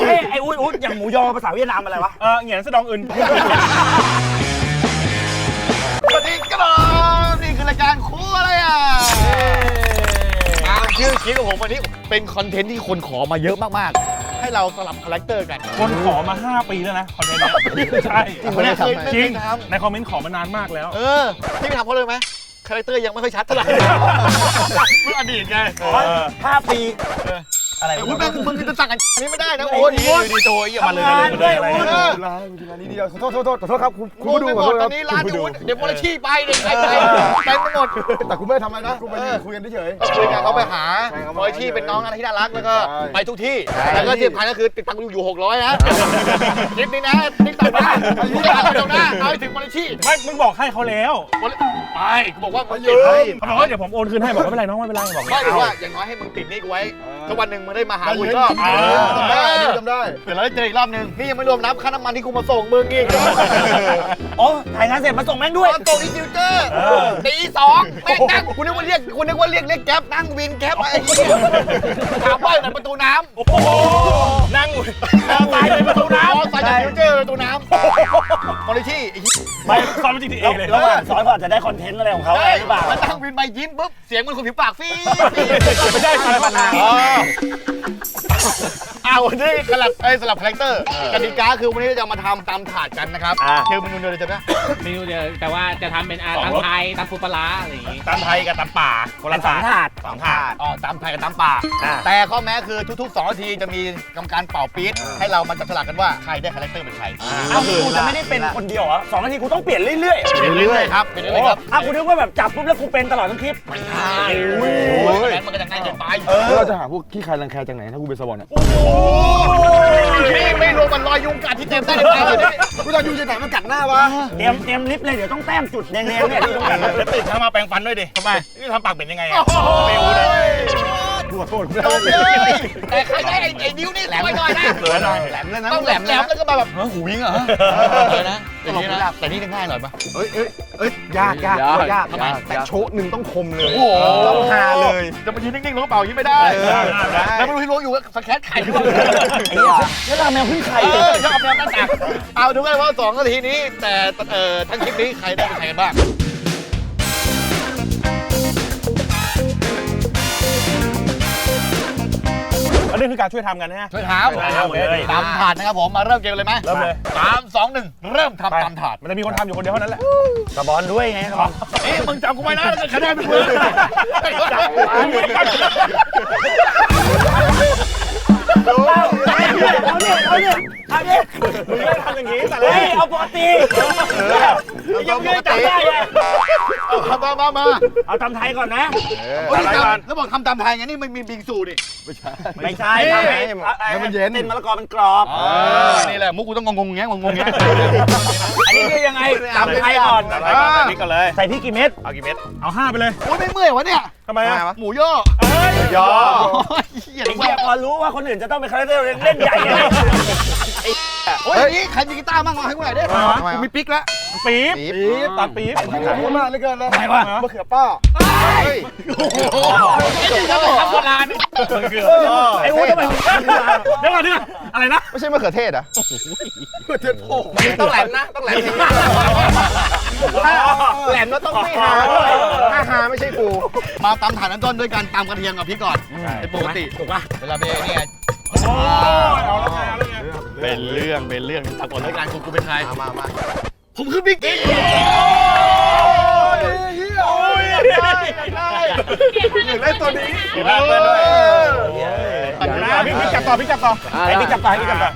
เฮ้ยไอ้อุ้ยอุ้ยอย่างหมูยอภาษาเวียดนามอะไรวะ เออเหงียนสะดองอื่น สวัสดีครับนี่คือรายการครัวอะไรอะตามชื่อคลิปของผมวันนี้เป็นคอนเทนต์ที่คนขอมาเยอะมากๆ ให้เราสลับคาแรคเตอร์กัน คนขอมา 5 ปีแล้วนะคอนเทนต์เนี้ยใช่จริงปะเนี่ยจริงไม่เคยทำ ในคอมเมนต์ขอมานานมากแล้ว เออที่ไปทำเพราะเลยไหมคาแรคเตอร์ยังไม่ค่อยชัดเท่าไหร่ เมื่ออดีตไงเออห้าปี อะไรไอ้วะวุ้นแม่งมึงจะสั่งอันนี้ไม่ได้นะโอ้ยอยู่ดีโจยอย่ามาเลยทำงานด้วย เอวุ้นอร้านร้านนี้เดียวขอโทษขอโทษขอโทษครับคุณคุณงงดูไปหขมอดโทษตคอรับนนี้ร้านวุ้นเดี๋ยวมลชีไปเด็กใครไปเต็มไปหมด แต่คุณไม่ได้ทำอะไรนะคุณไปยืนคุยกันเฉย คุยกันเขาไปหาใช่ครับมลชีเป็นน้องนะที่น่ารักแล้วก็ใช่ ไปทุกที่ใช่แล้วก็ที่สำคัญก็คือติดตังค์อยู่600นะคลิปนี้นะติ๊กตังค์นะติ๊กตังค์ไปตรงหน้าเอาให้ถึงมลชีไม่มึงบอกให้เขาแล้วไปกูบอกว่ามึงยืติดมเขาบอกว่าเดี๋ยวผมโอนคืนให้บอกไม่เป็นไรน้องไม่เป็นไรบอกไม่ถือว่าอย่างน้อยให้มึงติดหนี่กูไว้ ถ้าวันหนึ่งมึงได้มาหากูอีกรอบเออจำได้จำได้ เดี๋ยวเราได้เจออีกรอบหนึ่งนี่ยังไม่รวมนับค่าน้ำมันที่กูมาส่งมึงอีก โอ้ถ่ายงานเสร็จมาส่งแม่งด้วย ตอนส่งที่ฟิวเจอร์ตีสองแม่งนั่งกูนึกว่าเรียกกูนึกว่าเรียกเรียกแก๊ปนั่งวินแก๊ปไอ้เหี้ยถามว่าอยู่ไหนประตูน้ำโอ้โหนั่งอยู่ตายเลยประตูน้ำตายจากฟิวเจอร์ประตูน้ำมอริชี่ไอ้เหี้ยไปซ้อมจริงเอเลย ระหว่างสอนก่อนจะได้คอนเทนต์อะไรของเขาอะไรหรือเปล่ามันนั่งวินไปยิ้มปุ๊บเสียงมันคนผิวปากฟี่ไม่ใช่อะไรปัญหา เอาวันนี้สลับไอ้ยสลับคาแรคเตอร์กติกาคือวันนี้เราจะมาทำตามถาดกันนะครับเชื่อเมนูเดียวเลยจ้ะนะเมนูเดียวแต่ว่าจะทำเป็นอาตำไทยตำปูปลาร้าอะไรอย่างงี้ ตามไทยกับตามป่าคนเป็ละนสองถาดถาดสองถาดอ๋อตามไทยกับตามป่า อ่าแต่ข้อแม้คือทุกๆ2นาทีจะมีกรรมการเป่าปี๊ดให้เรามาจับฉลากกันว่าใครได้คาแรคเตอร์เป็นใครอ้าวกูจะไม่ได้เป็นคนเดียวเหรอสองนาทีกูต้องเปลี่ยนเรื่อยๆเป็นเรื่อยๆครับเป็นเรื่อยๆครับอ้าวกูนึกว่าแบบจับปุ๊บแล้วกูเป็นตลอดทั้งคลิปใช่โอ้ยมันก็จะง่ายเกินไปแล้วเราจะหาพวกขี้ใครรังแคจากไหนถ้ากูเป็นสวอนอะนี่ไม่รวมมันรอยยุงกัดที่เต็มได้เลยอยู่นี่กูจะอยู่จะไหนมันกัดหน้าวะเตรียมเตรียมลิฟต์เลยเดี๋ยวต้องแต้มจุดแดงๆเนี่ยที่ต้องการแล้วตื่นเช้ามาแปรงฟันด้วยดิทำไมนี่ทำปากเป็นยังไงอะเปลวเลย กูขอโทษโดนเลย แต่ใครได้ไอ้ไอ้นิ้วนี่แหลมหน่อยนะเหลือหน่อยแหลมเลยนะต้องแหลมแหลมแล้วก็มาแบบหูวิ่งเหรอเลยนะแต่นี่นะแต่นี่ง่ายหน่อยปะเอ้ยเอ้ยเอ้ยยากยากยากแต่โชะหนึ่งต้องคมเลยต้องฮาเลยจะมายืนนิ่งๆล้วก็เป่าอย่างนี้ไม่ได้แล้วไม่รู้ที่ล้วงอยู่สแครตไข่หรือเปล่าไอ้เหี้ยเวลาแมวขึ้นไข่เออชอบแนวตั้งตักเอาดูกันว่าสองนาทีนี้แต่เอ่อทั้งคลิปนี้ใครได้เป็นใครกันบ้าง อันนี้คือการช่วยทำกันนะฮะ ช่วยถามช่วยถามหมดเลย ตามถาดนะครับผม มาเริ่มเกมเลยไหมเริ่มเลย สามสองหนึ่งเริ่มทำตามถาดมันจะมีคนทำอยู่คนเดียวเท่านั้นแหละกระบอลด้วยไงกระบอลเอ๊ะมึงจำกูไว้นะถ้าเกิดคะแนนเป็นมึงเอาเนี่ยเอาเนี่ย เอาเนี่ยมึงไม่ทำอย่างนี้แต่แรเฮ้ยกเอาปกติยังไม่ได้จับได้ไงเอามามามาเอาตำไทยก่อนนะ โอ้ยจำแล้วบอกทำตามไทยไงนี่มันมีบิงซูนี่ ไม่ใช่ทำให้ให้มันเย็นเส้นมะละกอมันกรอบนี่แหละ มุกกูต้องงงๆแงงงๆแงอันนี้คือยังไงตำไทยก่อนตามไทยก่อนตามนี้ก่อนเลยใส่พริกกี่เม็ด เอากี่เม็ดเอาห้าไปเลยโอ้ยไม่เมื่อยวะเนี่ย ทำไมอะหมูย่อเอ้ยยอเหี้ยไอ้เหี้ยพอรู้ว่าคนอื่นจะต้องเป็นคาแรคเตอร์เล่นใหญ่ไง โอ้ยนี่ใครมีกีตาร์บ้างมาให้กูหน่อยดิกูมีปิ๊กแล้วปี๊บปี๊บตัดปี๊บขอบคุณมากเหลือเกินนะทำไมวะมะเขือป้าเฮ้ยโอ้โหนี่จะไปทำโบราณมันคือไอ้อู๋ทำไมมึงฆ่ากูมาเดี๋ยวก่อนเดี๋ยวก่อนอะไรนะ ไม่ใช่มะเขือเทศอะมะเขือเทศโผล่ต้องแหลมนะ ต้องแหลมแหลมแล้วต้องไม่หาด้วยถ้าหาไม่ใช่กู มาตำถ่านน้ำต้นด้วยการตำกระเทียมกับพริกก่อนเป็นปกติ ถูกป่ะ เวลาเบเนี่ยโอ้ย เอาแล้วไงเอาแล้วไงเป็นเรื่องเป็นเรื่องตะกอนแล้วกันกูกูเป็นใครมามาผมคือบิ๊กกิ๊กเล่นตัวนี้มีภาพเพื่อนด้วยอะพี่พี่จับต่อพี่จับต่อไอ้พี่จับตาให้พี่จับตา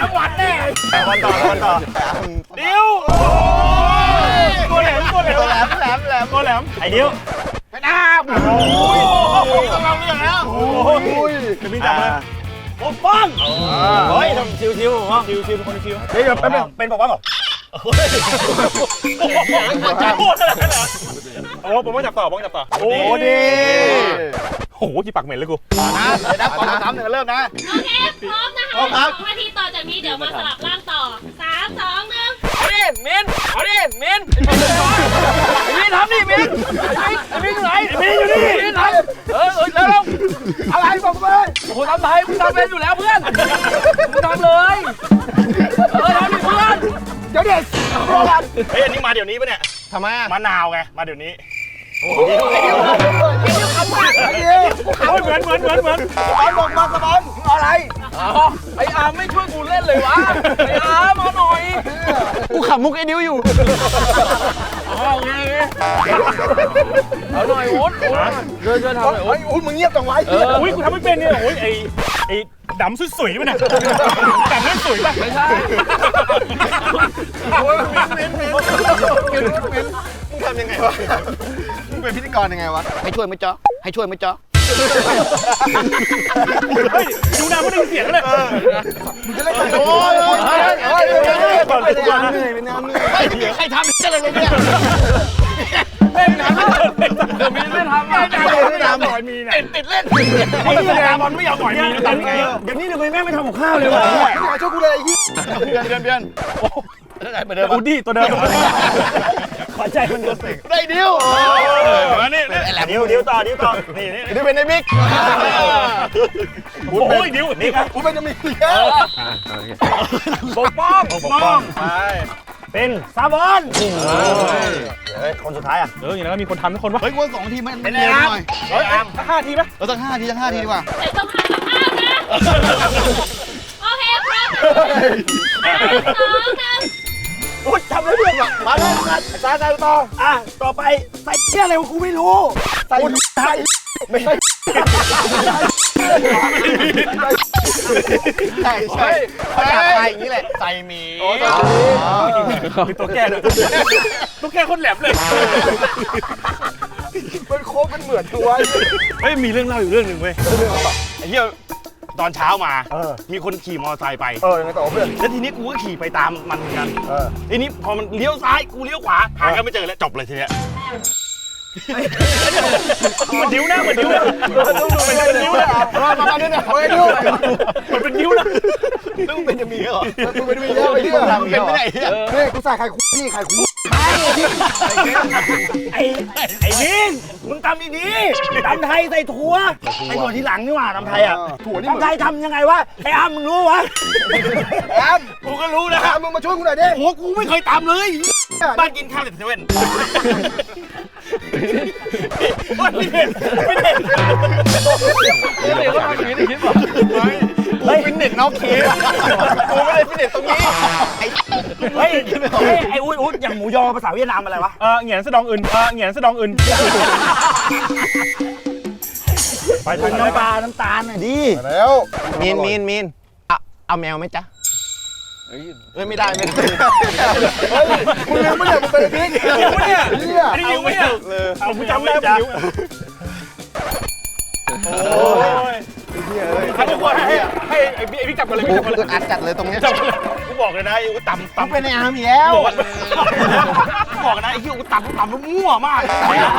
ทั้งวันแน่วันต่อวันต่อดิว ตัวแหลมแหลมแหลมแหลมแหลมตัวแหลมไอ้ดิวเป็นอ้าโอ้ยต้องเราเรื่องแล้วโอ้ยเดี๋ยวพี่จับเลยโอ้ป้องเฮ้ยทำชิวชิวป้งชิวชิวเป็นคนชิวเดี๋ยวแป๊บนึงเป็นบอกว่าบอกจับโคตรขนาดนั้นเหรอโอ้ผมว่าจับต่อผมว่าจับต่อ โอ้ดีโอ้โหกี่ปากเหม็นเลยกูนะเดี๋ยวนะก่อนจะทำเดี๋ยวเริ่มนะ โอเค พร้อมนะคะพร้อมครับสองนทีต่อจากนี้เดี๋ยวมาสลับร่างต่อสามสองหนึ่งนี่มินเอาดิมินมิน ทำดิมินมินอยู่ไหนมินอยู่นี่มินทำเออเออแล้วอะไรบอกมาเลยโอ้โหทำไทยมึงทำเป็นอยู่แล้วเพื่อนมึงทำเลยเออทำดิเพื่อนเดี๋ยวเด็กเฮ้ยอันนี้มาเดี๋ยวนี้ปะเนี่ยทำไมอะมะนาวไงมาเดี๋ยวนี้ไอ้เดียว โอ้ยเหมือนเหมือนเหมือนเหมือนบอลบอกมาสบอลมึงเอาอะไรอ๋อไออาร์มไม่ช่วยกูเล่นเลยวะไอ้อาร์มเอาหน่อยกูขำมุกไอ้ดิวอยู่เอาไงเอาหน่อยวุ้นเดินเดินทำหน่อยวุ้นยอุ้ยมึงเงียบจังไว้อุ้ยกูทำไม่เป็นเนี่ยโอ้ยไอไอดำสุยๆป่ะเนี่ยดำเล่นสุยป่ะไม่ใช่มึงทำยังไงวะมึงเป็นพิธี กรยังไงวะ ให้ช่วยไหมจ๊อให้ช่วยไหมจ๊อเฮ้ยดูหน้าไม่ได้ยินเสียงเลยมึงจะเล่นอะไรโอ้ยโอ้ยโอ้ยโอ้ยโอ้ยก่อนก่อนนะเหนื่อยเป็นน้ำเหนื่อยใครทำอะไรเลยเนี่ยเล่นน้ำไม่เล่นเดี๋ยวมินไม่ทำอะไม่น้ำหน่อยมีเนี่ยติดเล่นไอ้แสดงบอลไม่ยอมหน่อยมีนะตอนนี้เดี๋ยวนี้ทำไมแม่ไม่ทำกับข้าวเลยวะมาช่วยกูเลยไอ้ยี่เดือนเดือนเดือน โอ้ได้เหมือนเดิมอูดี้ตัวเดิมขอใจมันเดิมได้ดิวมานี่เดี๋ยวเดี๋ยวต่อเดี๋ยวต่อนี่นี่ดิวเป็นไอ้บิ๊กโอ้ยเดี๋ยวนี่ครับกูเป็นจะมีเยอะปกป้องปกป้องไปเป็นซาบอนเฮ้ย คนสุดท้ายอะ เอออย่างนั้นมีคนทำทุกคนวะ เฮ้ยกูสองทีมันเป็นเร็วไงหน่อยเฮ้ยสักห้าทีไหมเราต้องห้าทีต้องห้าทีดีกว่าแต่ต้องหาสภาพนะ โอเคครับสามสองหนึ่ง อุ้ยทำได้ด้วยว่ะมาเลยสายสายต่ออะต่อไปใส่เที่ยอะไรของกูไม่รู้ใส่ใส่ไม่ใช่ใช่ใช่ภาษาไทยอย่างนี้แหละใส่หมีมีตัวแก้ด้วยตัวแก้คนแหลมเลยเป็นโค้งเป็นเหมือนตัวเฮ้ยมีเรื่องเล่าอยู่เรื่องหนึ่งเว้ยไอ้เหี้ย ตอนเช้ามาเออ มีคนขี่มอเตอร์ไซค์ไป เออยังไงต่อเพื่อน แล้วทีนี้กูก็ขี่ไปตามมันเหมือนกันเออ ทีนี้พอมันเลี้ยวซ้ายกูเลี้ยวขวาหากันไม่เจอแล้วจบเลยทีเนี้ยเหมือนดิ้วนะเหมือนดิ้วนะต้องดูเป็นดิ้วนะมามามาด้วยนะเฮ้ยดูเหมือนเป็นดิ้วนะต้องเป็นจะมีเหรอ มึงเป็นมีเยอะไอ้เหี้ยทำเป็นไม่ได้เหี้ยนี่กูใส่ไข่คุ้นี่ไข่คุ้ ไอ้ไอ้นิ่งมึงตำดีๆตำไทยใส่ถั่วไอ้ถั่วที่หลังนี่หว่าตำไทยอะถั่วนี่เหมือนตำไทยทำยังไงวะไอ้อามมึงรู้วะแอมกูก็รู้นะแอมมึงมาช่วยกูหน่อยดิโอ้กูไม่เคยตำเลยบ้านกินข้าวแต่เซเว่นไม่เด็ดไม่เด็ดเดี๋ยวก็ทำอย่างนี้ในคลิปอ่ะเฮ้ยฟิตเนสนอกเคสกูไม่ได้ฟิตเนสตรงนี้ เฮ้ยเฮ้ยไอ้อุ้ยอุ้ยอย่างหมูยอภาษาเวียดนามอะไรวะ เออเหงียนสะดองอื่นเออเหงียนสะดองอื่นไปเป็นน้ำปลา น้ำตาลน่ะดิแล้วมีนมีนมีนเอาเอาแมวไหมจ๊ะเฮ้ยไม่ได้ไม่ได้เฮ้ยมึงลืมไม่ได้มึงเป็นพริกหิวปะเนี่ยเหี้ยอันนี้หิวปะเนี่ยเอากูจำได้ปะหิวโอ้ย ให้ทุกคนให้ให้ไอ้พี่ไอ้พี่กลับมาเลยกูพี่กลับมาเลยอัดจัดเลยตรงเนี้ยกูบอกเลยนะไอ้กูตำต้องตำเป็นไอ้อาร์มอีกแล้ว บอกว่าบอกนะไอ้ที่กูตำกูตำแล้วมั่วมากอะไรอะ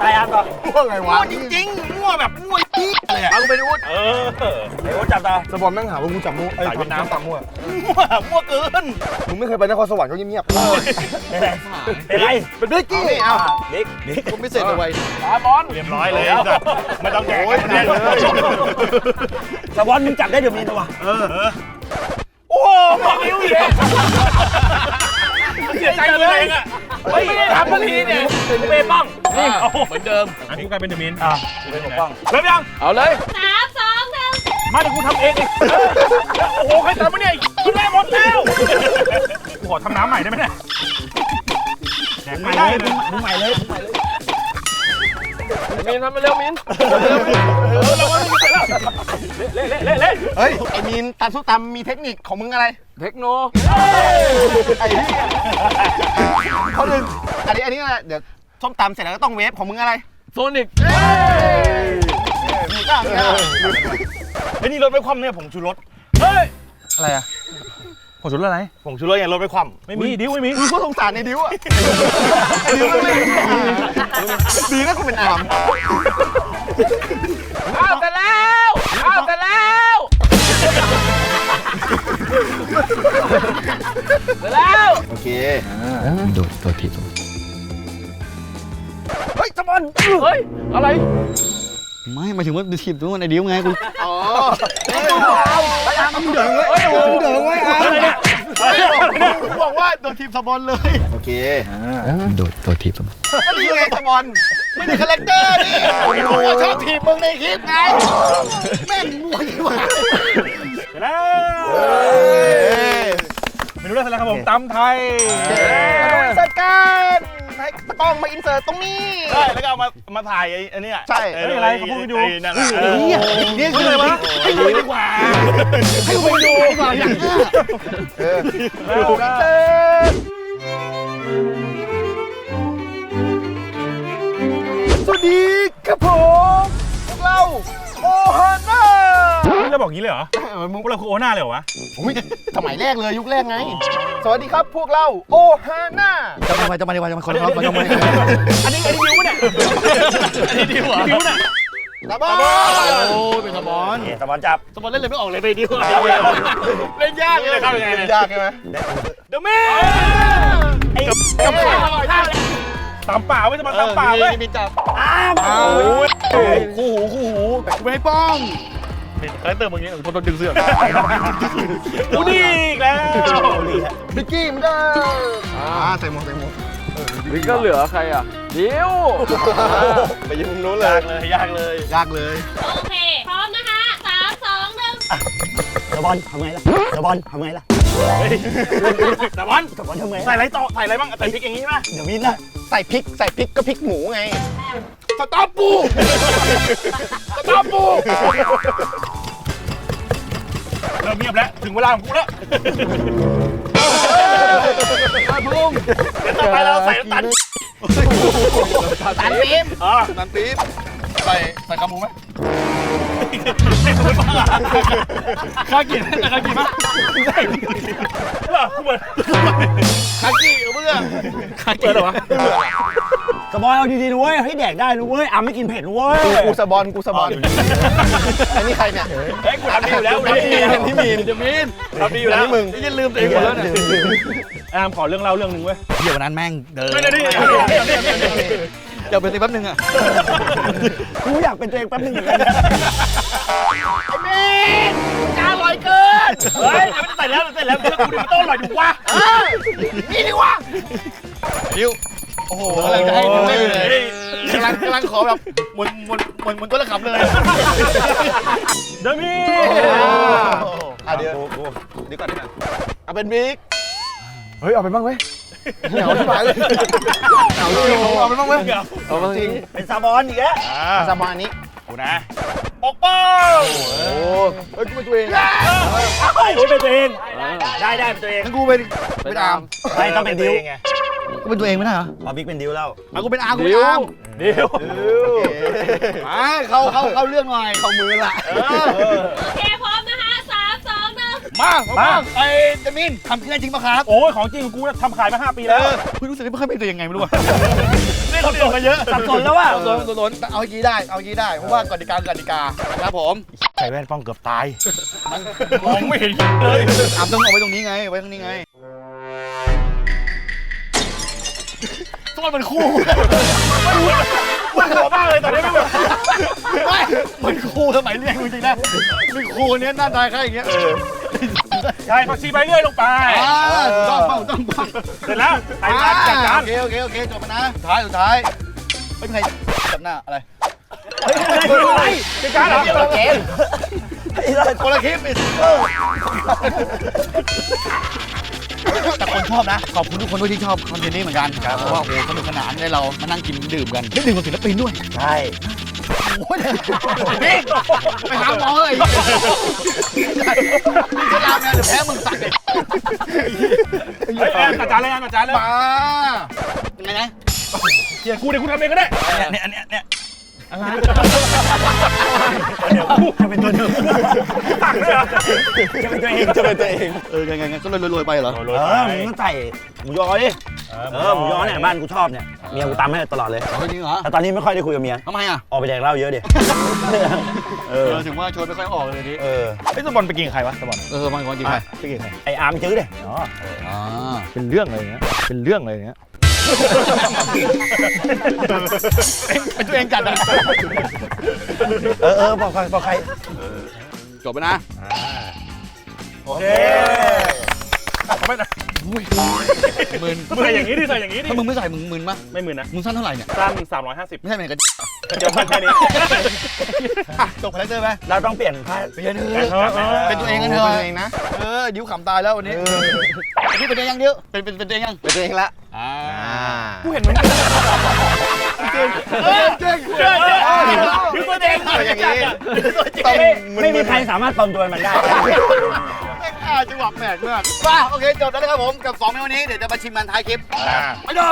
อะไรอะต่อว่าไงวะมั่วจริงๆมั่วแบบมั่วจี้เลยอะเอากูไปดูเออไอ้โอ๊ตจับตา สปอนแม่งหาว่ากูจับมั่วไอ้สายเวียดนาม จับมั่วมั่วมั่วเกินมึงไม่เคยไปนครสวรรค์ก็เงียบเป็นไรเป็นไรๆเป็นพริกกี้เอาบิ๊กบิ๊กผมไม่เสร็จเลยตาบอลเรียบร้อยเลยไม่ต้องแดกกันเลยสปอนมึงจับได้เดี๋ยวมีนะวะเออโอ้ไม่นิ้วอีกเสียใจเลยอะไม่ได้ทำเมื่อกี้เนี่ยเปป้องนี่เหมือนเดิมอันนี้กูกลายเป็นเดอะมินอะเป็นปกป้องเริ่มยังเอาเลยสามสองหนึ่งมาเดี๋ยวกูทำเองเองโอ้โหใครทำมาเนี่ยกินได้หมดแล้วกูขอทำน้ำใหม่ได้ไหมเนี่ยแดกไม่ได้เลยมึงใหม่เลยมินทำมาเร็วมินเออเราว่าไม่มีใครแล้ว เละเละเละเละเฮ้ย ไอ้มีนตัดส้มตำมีเทคนิคของมึงอะไร เทคโนไอ้นี่เขาลืมอันนี้อันนี้อะไรเดี๋ยวส้มตำเสร็จแล้วก็ต้องเวฟของมึงอะไรโซนิกมีก้าวมีก้าวไอ้นี่รถไม่คว่ำเนี่ยผงชูรสเฮ้ยอะไรอะผมชุดอะไรผงชูรสไงรถไม่คว่ำไม่มีดิวไม่มีมึงก็สงสารในดิวอะไอ้ดิวมันไม่เป็นดีนะกูเป็นอาร์มอ้าวแต่แล้ว อ้าวแต่แล้วแต่แล้ว โอเคเคโดดโดดผิดเฮ้ยสมอนเฮ้ย อะไร ไม่หมายถึงว่าทีมตัวในดิวไงกูอ๋อมึงเดือดเว้ยมึงเดือดเว้ยอะบอกว่าโดดทีมสปอนเลย โอเคโดดโดดทีมสปอนนี่ไงสปอน ไม่ได้คาแรคเตอร์นี่กูชอบทีมมึงในคลิปไง แม่งมั่วดีกว่าเสร็จแล้วเมนูแรกเสร็จแล้วครับผมตำไทยจัดการให้กล้องมาอินเสิร์ตตรงนี้ ใช่แล้วก็เอามามาถ่ายไอ้อันเนี้ยใช่เอออะไรเขาพูดให้ดูนั่นแหละเนี่ยนี่คืออะไรวะให้ดูดีกว่า ให้กูไปดูดีกว่าอย่างนี้ เออแล้วก็เสิร์ต ดีครับผมพวกเราโอฮาน่ามึงจะบอกงี้เลยเหรอมึงพวกเราคือโอหน้าเลยเหรอวะ อุ้ยสมัยแรกเลยยุคแรกไง สวัสดีครับพวกเราโอฮาน่าจะมาจะมาจะมาจะมาคนเขาจะมาอันนี้อันนี้ดิวปะเนี่ยอันนี้ดิวเหรอดิวเนี่ยตาบ้าโอ้เป็นสปอนสปอนจับสปอนเล่นเลยไม่ออกเลยไปดิวเล่นยากเลยเข้ายังไงเนี่ยยากใช่ไหมเดอะแม่ไอ้กับข้าว ตำเปล่าไม่ใช่มาตำเปล่าเว้ยมีจับโอ้ยคู่หูคู่หูไม่ให้ป้องคาแรคเตอร์มึงเงี้ยคนโดนดึงเสื้อกูนี่อีกแล้วบิกกี้เหมันเดิมอ่าใส่หมวกใส่หมวกนี่ก็เหลือใครอะเดี๋ยวไปยิงมุมนู้นเลยยากเลย ยากเลย ยากเลย โอเค พร้อมนะคะสามสองหนึ่งตะบอลทำไงล่ะตะบอลทำไงล่ะ แต่วันตะบอลทำไงใส่อะไรต่อใส่อะไรบ้างใส่พริกอย่างงี้ป่ะเดี๋ยวมินนะใส่พริกใส่พริกก็พริกหมูไงสต๊อปปูสต๊อปปูเริ่มเงียบแล้ว ถึงเวลาของกูแล้วพุ่งเดี๋ยวต่อไปเราใส่น้ำตาลตาลปี๊บอ่าน้ำปี๊บใส่ใส่ขาหมูไหม ข้ากินแต่ข้ากินมั้ยได้เหรอกูเหมือนคากี้กับเพื่อนข้ากินเหรอวะสบอยเอาดีๆนะเว้ยให้แดกได้นะเว้ยอะไม่กินเผ็ดนะเว้ยกูสบอลกูสบอลอันนี้ใครเนี่ยเฮ้ยกูทำดีอยู่แล้วทำดีพี่มีนจะมีนทำดีอยู่แล้วมึงยันลืมตัวเองหมดแล้วเนี่ยอามขอเรื่องเล่าเรื่องหนึ่งเว้ยเดี๋ยวนั้นแม่งเดินไม่ได้ดิเดี๋ยวไปสิแป๊บนึงอะกูอยากเป็นตัวเองแป๊บนึงเหมือนกัน เฮ้ยเดี๋ยวมันจะใส่แล้วใส่แล้วเดี๋ยวกูดิมันต้องอร่อยถูกวะนี่ดีวะดิวโอ้โหอะไรจะให้ดิวเล่นเลยกำลังกำลังขอแบบหมุนหมุนหมุนหมุนตัวละคำเลยเดยวมีอะเดี๋ยวเดี๋ยวก่อนดีกว่าเอาเป็นบิ๊กเฮ้ยเอาไปบ้างเว้ยเหงาที่หมายเลยเอาเอาเป็นบ้างไหมเอามาจริงเป็นซาบอนอีกแล้วซาบอนนี้ กูนะ ปกป้องโอ้เฮ้ยกูเป็นตัวเองโอ้ยเป็นตัวเอง ได้ได้เป็นตัวเองงั้นกูเป็นเป็นอาร์มไม่ต้องเป็นดิวไงกูเป็นตัวเองไม่ได้เหรอเอาบิ๊กเป็นดิวแล้วอะกูเป็นอาร์มกูเป็นอาร์มเดี๋ยวมาเข้าเข้าเข้าเรื่องหน่อยเข้ามือละโอเคพร้อมนะคะสามสองหนึ่งมามาไอ้เจมินทำที่ได้จริงปะครับ โอ้ยของจริงกูทำขายมา 5 ปีเอแล้วอคุณรู้สึกไม่ค่อยเป็นตัวยังไงไม่รู้ อะนี่เขาตัวกันเยอะสับสนแล้วว่ะโดนโดนเอาอย่างนี้ได้ เอาอย่างนี้ได้ เพราะว่ากติกากติกานะครับผมใส่แว่นป้องเกือบตายมองไม่เห็นเลยอาร์มต้องเอาไว้ตรงนี้ไง ไว้ตรงนี้ไงตัวมันคู่ปวดหัวมากเลยตอนนี้ไม่แบบไม่มันคู่สมัยเรียนจริงๆนะมีคู่เนี้ยหน้าตาแค่อย่างเงี้ย ใช่ผักชีใบเลื่อยลงไปอ่าต้องเป้าต้องเป้าเสร็จแล้วใส่จานจัดจานโอเคโอเคโอเคจบมานะสุดท้ายสุดท้ายไม่เป็นไงจับหน้าอะไรอะไรจัดจานเหรอเกมคนละคลิปอีกแต่คนชอบนะ ขอบคุณทุกคนด้วยที่ชอบคอนเทนต์นี้เหมือนกันครับเพราะว่าโอ้โหสนุกสนานได้เรามานั่งกินดื่มกันได้ดื่มกับศิลปินด้วย ใช่โอ้ย นี่ไปหาหมอเลยนี่จะลามไงเดี๋ยวแพ้มึงสักเลยเฮ้ยแอนจัดจานเลยแอนจัดจานเลยมายังไงนะเกียร์กูเดี๋ยวกูทำเองก็ได้เนี่ยเนี่ยเนี่ยเนี่ย อะไรจะเป็นตัวเดิมจะเป็นตัวเองจะเป็นตัวเองเออยังไงงั้นก็เลยรวยๆไปเหรอโรเอยๆอไปมึงก็ใส่หมูยอดิเออหมูยอเนี่ยบ้านกูชอบเนี่ยเมียกูตามให้ตลอดเลยเอาจริงเหรอแต่ตอนนี้ไม่ค่อยได้คุยกับเมียทำไมอะออกไปแดกเหล้าเยอะดิเอเอออถึงว่าชวนไม่ค่อยออกเลยดิเออไอ้สมบอลไปกินกับใครวะสมบอลเออบางคนจริงไปไปกินกับใครไออาร์มจื้อดิอ๋ออ่าเป็นเรื่องเลยเนี้ยเป็นเรื่องเลยเนี้ย เป็นตัวเองจัดอะเออเออบอกใครบอกใครจบไปนะ โอเคเขาไม่นะ มึนใส่อย่างนี้ดิใส่อย่างนี้ดิถ้ามึงไม่ใส่มึงมึนปะไม่มือนะมึงสั้นเท่าไหร่เนี่ยสั้น350ไม่ใช่เหมือนกันเดี๋ยวมันแค่นี้อะจบคาแรคเตอร์ไหมเราต้องเปลี่ยนผ้าเปลี่ยนเถเออะอเออเป็นตัวเองกันเถอะเป็นตัวเองนะเออดิ้วขำตายแล้ววันนี้อันนี้เป็นตัวเองยังดิ้วเป็นเป็นเป็นตัวเองยังเป็นตัวเองละอ่ากูเห็นเหมือนกันเก่งเก่งเก่งคือตัวเองอย่างนี้ไม่ไม่มีใครสามารถปลอมตัวเป็นมันได้ อ่าจังหวะแปลกมากมาโอเคจบแล้วนะครับผมกับ2เมนูนี้เดี๋ยวจะมาชิมกันท้ายคลิปไปดู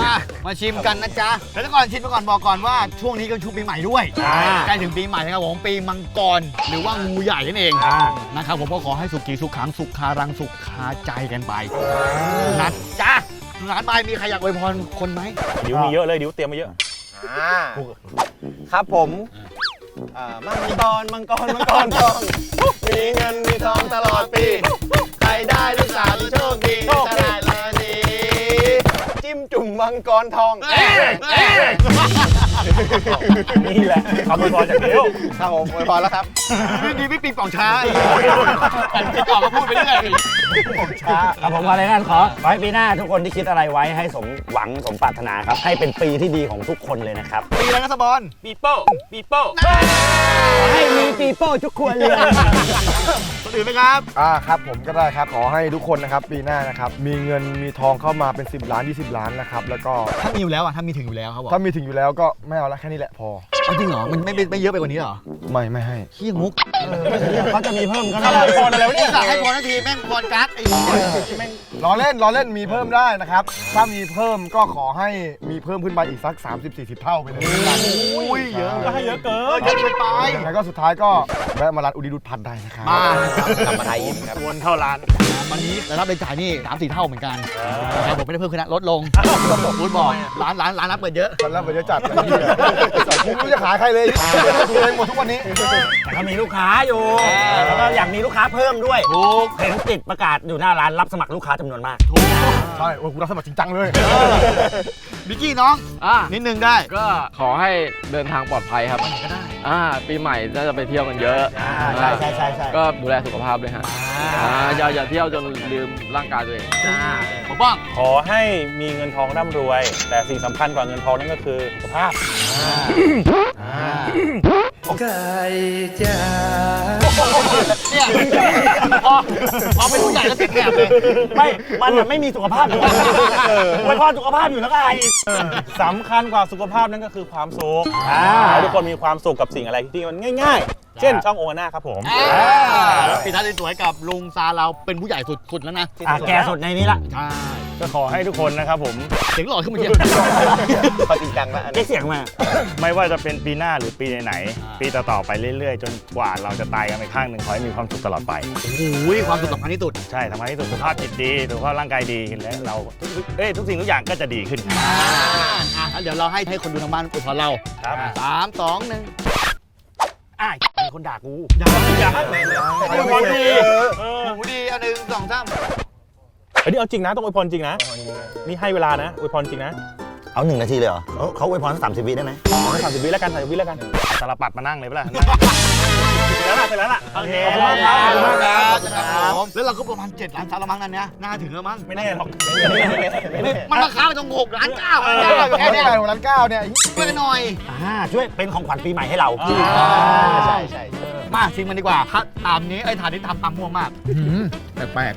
มามาชิมกันนะจ๊ะแล้วก่อนชิมไปก่อนบอกก่อนว่าช่วงนี้ก็ชุบปีใหม่ด้วยอ่าใกล้ถึงปีใหม่นะครับผมปีมังกรหรือว่างูใหญ่นั่นเอง อ่า นะครับผมก็ขอให้สุขีสุขขังสุขคารังสุขคาใจกันไปนะจ๊ะร้านไปมีใครอยากอวยพรคนไหม ดิวมีเยอะเลยดิวเตรียมมาเยอะ ครับผม มังกรมังกรมังกรทองมีเงินมีทองตลอดปี ใครได้ลูกสาวที่โชคดีจะได้เลยดีจิ้มจุ่มมังกรทองนี่แหละคำอวยพรจากดิวครับผมอวยพรแล้วครับ ดีดีพี่ปีป่องช้าไอ้พี่ต่อก็พูดไปเรื่อย ช้าครับผมอะไรนั่นขอขอให้ปีหน้าทุกคนที่คิดอะไรไว้ให้สมหวังสมปรารถนาครับ ให้เป็นปีที่ดีของทุกคนเลยนะครับ ปีแล้วนะสบอนปีโป้ปีโป้ให้มีปีโป้ทุกครัวเรือนคนอื่นไหมครับ อ่าครับผมก็ได้ครับขอให้ทุกคนนะครับปีหน้านะครับมีเงินมีทองเข้ามาเป็น 10 ล้าน 20 ล้านนะครับแล้วก็ถ้ามีอยู่แล้วอะถ้ามีถึงอยู่แล้วครับบอกถ้ามีถึงอยู่แล้วก็ไม่เอาละแค่นี้แหละพอ เอาจริงเหรอ มันไม่ไม่ไม่เยอะไปกว่านี้เหรอไม่ไม่ให้ ขี้มุกเขาจะมีเพิ่มก็ถ้าได้พรอะไรวะเนี่ยให้พรทันทีแม่งพรการ์ดไอ้เหี้ยรอเล่นรอเล่นมีเพิ่มได้นะครับ ถ้ามีเพิ่มก็ขอให้มีเพิ่มขึ้นไปอีกสัก 30-40 เท่าไปเลยอุ้ยเยอะก็ให้เยอะเกิเออนเยอะเกินไปแล้วก็สุดท้ายก็แวะมาร้านอุดิรุตพันธ์ได้นะครับมาทำมาไทยยิ้มครับวนเข้าร้านวันนี้รายรับรายจ่ายนี่สามสี่เท่าเหมือนกันนะครับผมไม่ได้เพิ่มขึ้นนะลดลงพูดบอกร้านร้านร้านรับเปิดเยอะตอนแรกไปเยอะจัดเลยไม่รู้จะขายใครเลยดูเองหมดทุกวันนี้ แต่ก็มีลูกค้าอยู่แล้วก็อยากมีลูกค้าเพิ่มด้วยถูกเห็นติดประกาศอยู่หน้าร้านรับสมัครลูกค้าจำนวนมาก ใช่โอ้ยกูรับสมัครจริงจังเลยบิกกี้น้อง อ่านิดนึงได้ ก็ขอให้เดินทางปลอดภัยครับอ่าปีใหม่น่าจะไปเที่ยวกันเยอะใช่ใช่ใช่ใช่ ก็ดูแลสุขภาพด้วยฮะอ่าอย่าอย่าเที่ยวจนลืมร่างกายตัวเองผมบ้างขอให้มีเงินทองร่ำรวย แต่สิ่งสำคัญกว่าเงินทองนั่นก็คือสุขภาพเนี่ยพอพอเป็นผู้ใหญ่แล้วติดแอบเลยไม่มันน่ะไม่มีสุขภาพอยู่ไว้พอสุขภาพอยู่แล้วก็ไอสำคัญกว่าสุขภาพนั่นก็คือความสุขอ่าให้ทุกคนมีความสุขกับสิ่งอะไรที่มันง่ายๆ เช่นช่องโอฮาน่าครับผมปีท้ายสวยๆกับลุงซาเราเป็นผู้ใหญ่สุดๆแล้วนะอะแกสุดในนี้ละใช่ก็ขอให้ทุกคนนะครับผม เสียงหล่อขึ้นมาเยอะ พอจริงจังแล้วได้เสียงมา ไม่ว่าจะเป็นปีหน้าหรือปีไหนๆปีต่อๆไปเรื่อยๆ จนกว่าเราจะตายกันไปข้างหนึ่งขอให้มีความสุขตลอดไป โอ้ยความสุขสำคัญที่สุด ใช่ทำให้ที่สุขภาพจิตดีสุขภาพร่างกายดีและเราทุกๆเอ้ยทุกสิ่งทุกอย่างก็จะดีขึ้น อะแล้วเดี๋ยวเราให้ให้คนดูทางบ้านอวยพรเราครับ สามสองหนึ่งอ้ายมี คนด่ากูอย่าอย่าให้อวยพรดีเออหูดีอันหนึ่งสองสามเฮ้ยนี่เอาจริงนะต้องอวยพรจริงนะนี่ให้เวลานะอวยพรจริงนะ เอาหนึ่งนาทีเลยเหรอเขาเขาอวยพรสามสิบวิได้ไหมสามสิบวิแล้วกันสามสิบวิแล้วกันสารปัดมานั่งเลยเปะล่าเสร็จ แล้วล่ะเสร็จแล้วล่ะโอเคขอบคุณมากครับขอบคุณมากครับครับแล้วเราก็ประมาณเจ็ดล้านซับละมั้งนั่นเนี่ยน่าถึงแล้วมั้งไม่แน่หรอกมันราคาตรงหกล้านเก้าแค่แค่นี้เนี้ยไงวันนั้นเก้าเนี่ยช่วยกันหน่อยอ่าช่วยเป็นของขวัญปีใหม่ให้เราใช่ใช่มาชิมมันดีกว่าถ้าตามนี้ไอ้ถานนี้ตามตามม่วงมากแปลก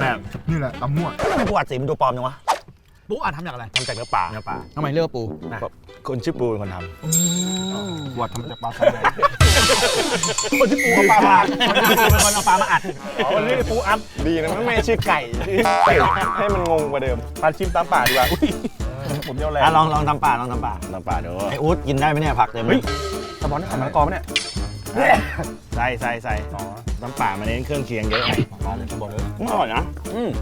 แบบนี่แหละตำมั่วทำไมกูอัดสีมันดูปลอมจังวะๆปุ๊อะทำจากอะไรทำจากเนื้อปลาเนื้อปลาทำไมเลือกปูคนชื่อปูเป็นคนทบวชทำจากปลาสาย คนที่ปูเอาปลามาคนที่ปูเป็นคนเอาปลามาอัดอ๋อวันนี้ปูอัดดีนะไม่ชื่อไก่ชื่อให้มันงงกว่าเดิมปลาชิมตามป่าดีกว่าอุ้ยผมเดียวแรงอะลองลองทำป่าลองทำป่าน้ำปลาเดี๋ยวไอ้อู๊ดกินได้ไหมเนี่ยผักเต็มเลเฮ้ยยสมอนขันมะละกอปะเนี่ย ใส่ใส่ใส่น้ำป่ามันเน้นเครื่องเคียงเยอะไงอร่อยนะ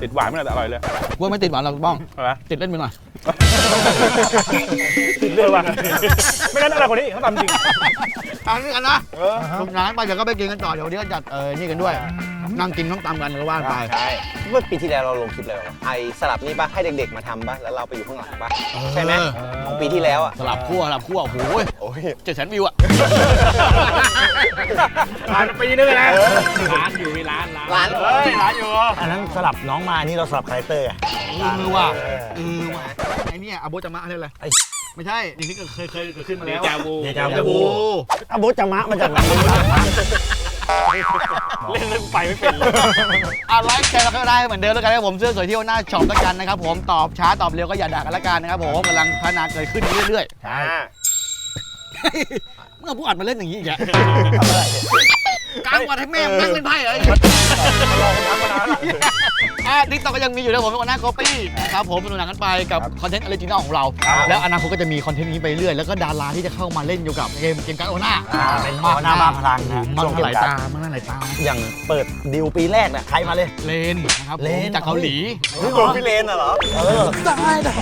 ติดหวานไม่น่าแต่อร่อยเลยว่าไม่ติดหวานหรอกบ้องอะไรติดเล่นไปหน่อยติดเลยว่ะไม่งั้นอะไรกว่านี้เขาทำจริงอันนี้กันนะผมร้านไปเดี๋ยวก็ไปกินกันต่อเดี๋ยววันนี้ก็จัดเออนี่กันด้วย นั่งกินต้องตามกันก็ว่านไปใช่เมื่อปีที่แล้วเราลงคลิปอะไรวะไอสลับนี่ปะให้เด็กๆมาทำปะแล้วเราไปอยู่ข้างหลังปะใช่ไหมของปีที่แล้วอะสลับคั่วสลับคั่วโอ้โหโอ้ยเจ็ดแสนวิวอะผ่านปีนึงเลยนะร้านอยู่มีร้านร้านร้านเฮ้ยร้านอยู่อันนั้นสลับน้องมานี่เราสลับคาแรคเตอร์ไงเออว่ะเออว่ะไอ้เนี่ยอาโบจะมาอะไรอะไรไอ้ไม่ใช่สิ่งที่เคยเคยเกิดขึ้นมาเดแล้วจาวูเดจาจะวูบูอาบุจะมะมาจากไหน เล่นเล่นไปไม่เป็นเลยอะไรแกเราก็ได้เหมือนเดิมแล้วกันนะครับผมเสื้อสวยเที่ยวหน้าช็อปแล้วกันนะครับผมตอบช้าตอบเร็วก็อย่าด่ากันละกันนะครับผมกำลังพัฒนาเกิดขึ้นเรื่อยใช่ๆเมื่อผู้อัดมาเล่นอย่างนี้อีกแล้วกลางวันให้แม่งนั่งเล่นไพ่เหรออะ ดิกตอกก็ยังมีอยู่นะผมเป็นวันหน้าคอปี้นะครับผมสนุกหนักกันไปกับคอนเทนต์ออริจินอลของเรา แล้วอนาคตก็จะมีคอนเทนต์นี้ไปเรื่อยแล้วก็ดาราที่จะเข้ามาเล่นอยู่กับเกมเกมการ์ดโอน่าอ่าเป็นหม้อหน้าบ้าพลังนะมันหลายตามันหลายตาอย่างเปิดดิวปีแรกเนี่ยใครมาเลยเลนนะครับผมเลนจากเกาหลีนี่ตัวพี่เลนเหรอเออได้ได้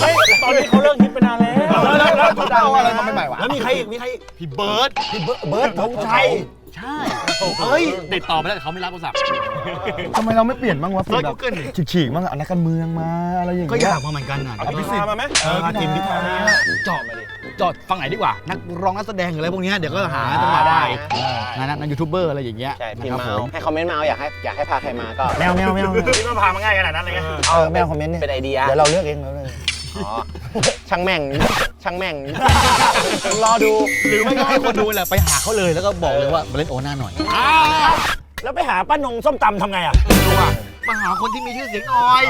เฮ้ยตอนนี้เขาเลิกฮิตไปนานแล้วแล้วแล้วเขาเอาอะไรมาใหม่ๆวะแล้วมีใครอีกมีใครอีกพี่เบิร์ดพี่เบิร์ดเบิร์ดธงชัย ใช่เฮ้ยติดต่อไปแล้วแต่เขาไม่รับโทรศัพท์ ทำไมเราไม่เปลี่ยนบ้างวะเซิร์ชกูเกิลฉีกๆบ้างอะนักการเมืองมาอะไรอย่างก็เงี้ยยากมาเหมือนกันน่ะเอาพิซซ่ามาไหมเออทีมพิธาจอดจอดฟังไหนดีกว่า นักร้องนักแสดงหรืออะไรพวกเนี้ยเดี๋ยวก็หาจังหวะได้นะนะนักยูทูบเบอร์อะไรอย่างเงี้ยใช่พิมพ์มาเอาให้คอมเมนต์มาเอาอยากให้อยากให้พาใครมาก็แมวแมวแมวนี่มันพามาง่ายขนาดนั้นเลยไงเออแมวคอมเมนต์เนี่ยเป็นไอเดียเดี๋ยวเราเลือกเองเราเลือกเอง ช่างแม่ง ช่างแม่ง รอดู หรือไม่ก็ให้คนดูแหละไปหาเขาเลยแล้วก็บอกเลยว่ามาเล่นโอน่าหน่อย แล้วไปหาป้านงส้มตำทำไงอะดูอะมาหาคนที่มีชื่อเสียงหน่อย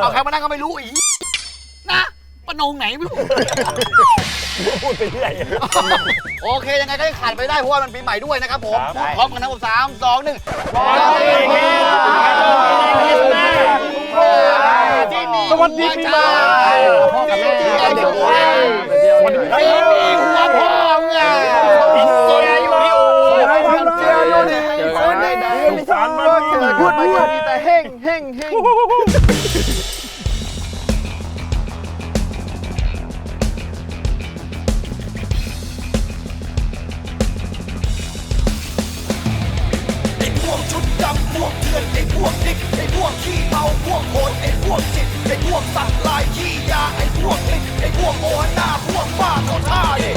เอาใครมานั่งก็ไม่รู้อีนะปะนงไหนไม่รู้พูดไปเรื่อยโอเคยังไงก็ขาดไปได้เพราะว่ามันปีใหม่ด้วยนะครับผมพูดพร้อมกันนะผมสามสองหนึ่งที่นี่ สวัสดีปีใหม่พ่อกับแม่เด็กวัยสวัสดีปีใหม่ที่นี่หัวพ่อมึงอะอินเดียอยู่ที่โอ้คนใดๆสารมันพูดมาดีแต่เฮงเฮงเฮง วกเพื่อนไอ้พวกนิกไอ้พวกขี้เมาพวกโหดไอ้พวกจิตไอ้พวกสัตว์ลายขี้ยาไอ้พวกนิกไอ้พวกโอหน้าพวกบ้าเขาท่าดิ